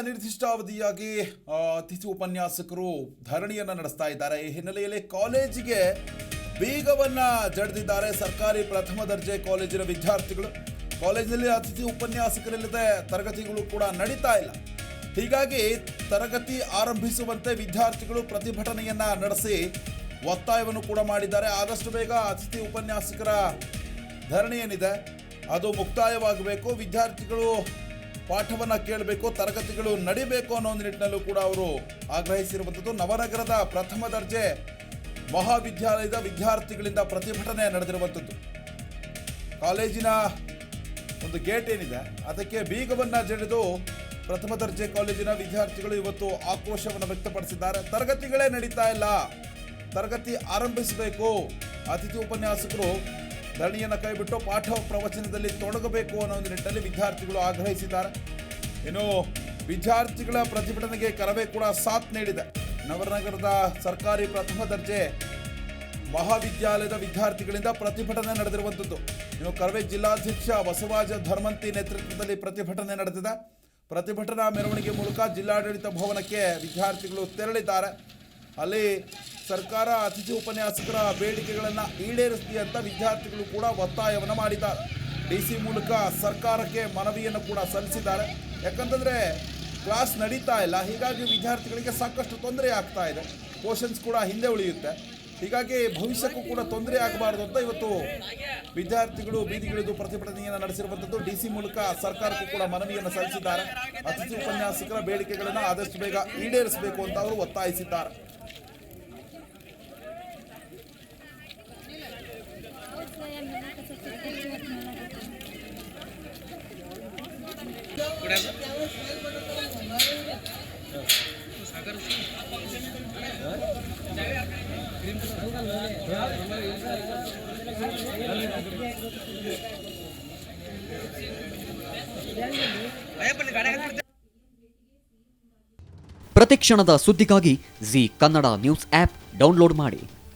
ಅನಿರ್ದಿಷ್ಟಾವಧಿಯಾಗಿ ಅತಿಥಿ ಉಪನ್ಯಾಸಕರು ಧರಣಿಯನ್ನು ನಡೆಸ್ತಾ ಇದ್ದಾರೆ. ಈ ಹಿನ್ನೆಲೆಯಲ್ಲಿ ಕಾಲೇಜಿಗೆ ಬೀಗವನ್ನು ಜಡಿದಿದ್ದಾರೆ ಸರ್ಕಾರಿ ಪ್ರಥಮ ದರ್ಜೆ ಕಾಲೇಜಿನ ವಿದ್ಯಾರ್ಥಿಗಳು. ಕಾಲೇಜಿನಲ್ಲಿ ಅತಿಥಿ ಉಪನ್ಯಾಸಕರಿಲ್ಲದೆ ತರಗತಿಗಳು ಕೂಡ ನಡೀತಾ ಇಲ್ಲ. ಹೀಗಾಗಿ ತರಗತಿ ಆರಂಭಿಸುವಂತೆ ವಿದ್ಯಾರ್ಥಿಗಳು ಪ್ರತಿಭಟನೆಯನ್ನ ನಡೆಸಿ ಒತ್ತಾಯವನ್ನು ಕೂಡ ಮಾಡಿದ್ದಾರೆ. ಆದಷ್ಟು ಬೇಗ ಅತಿಥಿ ಉಪನ್ಯಾಸಕರ ಧರಣಿ ಏನಿದೆ, ಅದು ಮುಕ್ತಾಯವಾಗಬೇಕು. ವಿದ್ಯಾರ್ಥಿಗಳು ಪಾಠವನ್ನು ಕೇಳಬೇಕು, ತರಗತಿಗಳು ನಡಿಬೇಕು ಅನ್ನೋ ನಿಟ್ಟಿನಲ್ಲೂ ಕೂಡ ಅವರು ಆಗ್ರಹಿಸಿರುವಂಥದ್ದು. ನವನಗರದ ಪ್ರಥಮ ದರ್ಜೆ ಮಹಾವಿದ್ಯಾಲಯದ ವಿದ್ಯಾರ್ಥಿಗಳಿಂದ ಪ್ರತಿಭಟನೆ ನಡೆದಿರುವಂಥದ್ದು. ಕಾಲೇಜಿನ ಒಂದು ಗೇಟ್ ಏನಿದೆ, ಅದಕ್ಕೆ ಬೀಗವನ್ನ ಜಡಿದು ಪ್ರಥಮ ದರ್ಜೆ ಕಾಲೇಜಿನ ವಿದ್ಯಾರ್ಥಿಗಳು ಇವತ್ತು ಆಕ್ರೋಶವನ್ನು ವ್ಯಕ್ತಪಡಿಸಿದ್ದಾರೆ. ತರಗತಿಗಳೇ ನಡೀತಾ ಇಲ್ಲ. ತರಗತಿ ಆರಂಭಿಸಬೇಕು. ಅತಿಥಿ ಉಪನ್ಯಾಸಕರು ಧರಣಿಯನ್ನು ಕೈಬಿಟ್ಟು ಪಾಠ ಪ್ರವಚನದಲ್ಲಿ ತೊಡಗಬೇಕು ಅನ್ನೋ ಒಂದು ನಿಟ್ಟಿನಲ್ಲಿ ವಿದ್ಯಾರ್ಥಿಗಳು ಆಗ್ರಹಿಸಿದ್ದಾರೆ. ಇನ್ನು ವಿದ್ಯಾರ್ಥಿಗಳ ಪ್ರತಿಭಟನೆಗೆ ಕರವೇ ಕೂಡ ಸಾಥ್ ನೀಡಿದೆ. ನವರನಗರದ ಸರ್ಕಾರಿ ಪ್ರಥಮ ದರ್ಜೆ ಮಹಾವಿದ್ಯಾಲಯದ ವಿದ್ಯಾರ್ಥಿಗಳಿಂದ ಪ್ರತಿಭಟನೆ ನಡೆದಿರುವಂಥದ್ದು. ಇನ್ನು ಕರವೇ ಜಿಲ್ಲಾಧ್ಯಕ್ಷ ಬಸವರಾಜ ಧರ್ಮಂತಿ ನೇತೃತ್ವದಲ್ಲಿ ಪ್ರತಿಭಟನೆ ನಡೆದಿದೆ. ಪ್ರತಿಭಟನಾ ಮೆರವಣಿಗೆ ಮೂಲಕ ಜಿಲ್ಲಾಡಳಿತ ಭವನಕ್ಕೆ ವಿದ್ಯಾರ್ಥಿಗಳು ತೆರಳಿದ್ದಾರೆ. ಅಲ್ಲಿ ಸರ್ಕಾರ ಅತಿಥಿ ಉಪನ್ಯಾಸಕರ ಬೇಡಿಕೆಗಳನ್ನು ಈಡೇರಿಸಲಿ ಅಂತ ವಿದ್ಯಾರ್ಥಿಗಳು ಕೂಡ ಒತ್ತಾಯವನ್ನು ಮಾಡಿದ್ದಾರೆ. ಡಿ ಸಿ ಮೂಲಕ ಸರ್ಕಾರಕ್ಕೆ ಮನವಿಯನ್ನು ಕೂಡ ಸಲ್ಲಿಸಿದ್ದಾರೆ. ಯಾಕಂತಂದರೆ ಕ್ಲಾಸ್ ನಡೀತಾ ಇಲ್ಲ. ಹೀಗಾಗಿ ವಿದ್ಯಾರ್ಥಿಗಳಿಗೆ ಸಾಕಷ್ಟು ತೊಂದರೆ ಆಗ್ತಾ ಇದೆ. ಪೋರ್ಷನ್ಸ್ ಕೂಡ ಹಿಂದೆ ಉಳಿಯುತ್ತೆ. ಹೀಗಾಗಿ ಭವಿಷ್ಯಕ್ಕೂ ಕೂಡ ತೊಂದರೆ ಆಗಬಾರ್ದು ಅಂತ ಇವತ್ತು ವಿದ್ಯಾರ್ಥಿಗಳು ಬೀದಿಗಿಳಿದು ಪ್ರತಿಭಟನೆಯನ್ನು ನಡೆಸಿರುವಂಥದ್ದು ಡಿ ಸಿ ಮೂಲಕ ಸರ್ಕಾರಕ್ಕೂ ಕೂಡ ಮನವಿಯನ್ನು ಸಲ್ಲಿಸಿದ್ದಾರೆ. ಅತಿಥಿ ಉಪನ್ಯಾಸಕರ ಬೇಡಿಕೆಗಳನ್ನು ಆದಷ್ಟು ಬೇಗ ಈಡೇರಿಸಬೇಕು ಅಂತ ಅವರು ಒತ್ತಾಯಿಸಿದ್ದಾರೆ. ಪ್ರತಿಕ್ಷಣದ ಸುದ್ದಿಗಾಗಿ Zee Kannada news app download ಮಾಡಿ.